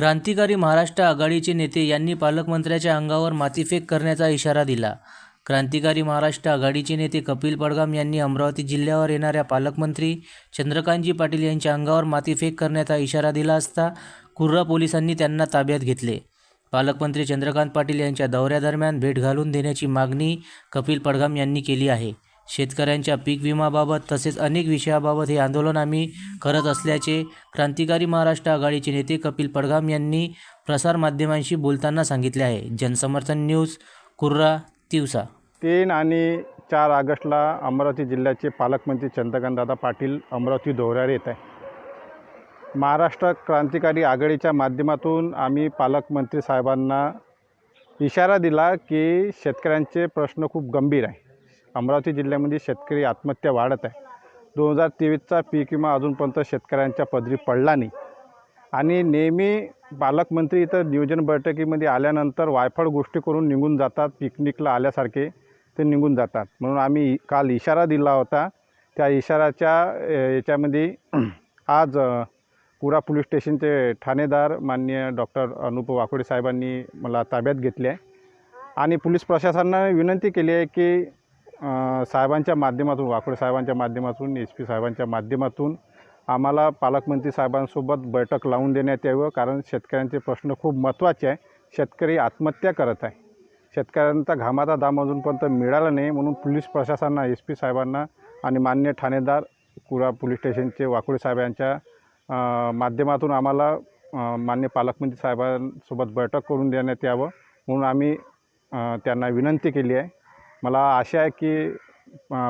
क्रांतिकारी महाराष्ट्र आघाडीचे नेते यांनी पालकमंत्र्याच्या अंगावर मातीफेक करण्याचा इशारा दिला. क्रांतिकारी महाराष्ट्र आघाडीचे नेते कपिल पडगाम यांनी अमरावती जिल्ह्यावर येणाऱ्या पालकमंत्री चंद्रकांतजी पाटील यांच्या अंगावर मातीफेक करण्याचा इशारा दिला असता कुर्रा पोलिसांनी त्यांना ताब्यात घेतले. पालकमंत्री चंद्रकांत पाटील यांच्या दौऱ्यादरम्यान भेट घालून देण्याची मागणी कपिल पडगाम यांनी केली आहे. शेतकऱ्यांच्या पीक विमाबाबत तसेच अनेक विषयाबाबत हे आंदोलन आम्ही करत असल्याचे क्रांतिकारी महाराष्ट्र आघाडीचे नेते कपिल पडघाम यांनी प्रसारमाध्यमांशी बोलताना सांगितले आहे. जनसमर्थन न्यूज कुर्रा तिवसा. तीन आणि चार ऑगस्टला अमरावती जिल्ह्याचे पालकमंत्री चंद्रकांतदादा पाटील अमरावती दौऱ्यावर येत आहे महाराष्ट्र क्रांतिकारी आघाडीच्या माध्यमातून आम्ही पालकमंत्री साहेबांना इशारा दिला की शेतकऱ्यांचे प्रश्न खूप गंभीर आहे अमरावती जिल्ह्यामध्ये शेतकरी आत्महत्या वाढत आहे. दोन हजार तेवीसचा पीक विमा अजूनपर्यंत शेतकऱ्यांच्या पदरी पडला नाही. आणि नेहमी पालकमंत्री इथं नियोजन बैठकीमध्ये आल्यानंतर वायफळ गोष्टी करून निघून जातात पिकनिकला आल्यासारखे ते निघून जातात. म्हणून आम्ही काल इशारा दिला होता. त्या इशाराच्या याच्यामध्ये आज कुरा पोलीस स्टेशनचे ठाणेदार माननीय डॉक्टर अनुप वाकोडे साहेबांनी मला ताब्यात घेतले आहे. आणि पोलीस प्रशासनाने विनंती केली आहे की साहेबांच्या माध्यमातून वाकोडे साहेबांच्या माध्यमातून एस पी साहेबांच्या माध्यमातून आम्हाला पालकमंत्री साहेबांसोबत बैठक लावून देण्यात यावं. कारण शेतकऱ्यांचे प्रश्न खूप महत्त्वाचे आहे. शेतकरी आत्महत्या करत आहे. शेतकऱ्यांचा घामाचा दाम अजूनपर्यंत मिळाला नाही. म्हणून पोलीस प्रशासनाला एस पी साहेबांना आणि मान्य ठाणेदार कुरा पोलीस स्टेशनचे वाकोडे साहेबांच्या माध्यमातून आम्हाला मान्य पालकमंत्री साहेबांसोबत बैठक करून देण्यात यावं. म्हणून आम्ही त्यांना विनंती केली आहे. मला आशा आहे की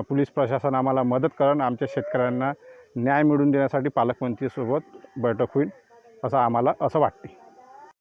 पोलीस प्रशासन आम्हाला मदत करण आमच्या शेतकऱ्यांना न्याय मिळवून देण्यासाठी पालकमंत्रीसोबत बैठक होईल असं आम्हाला असं वाटते.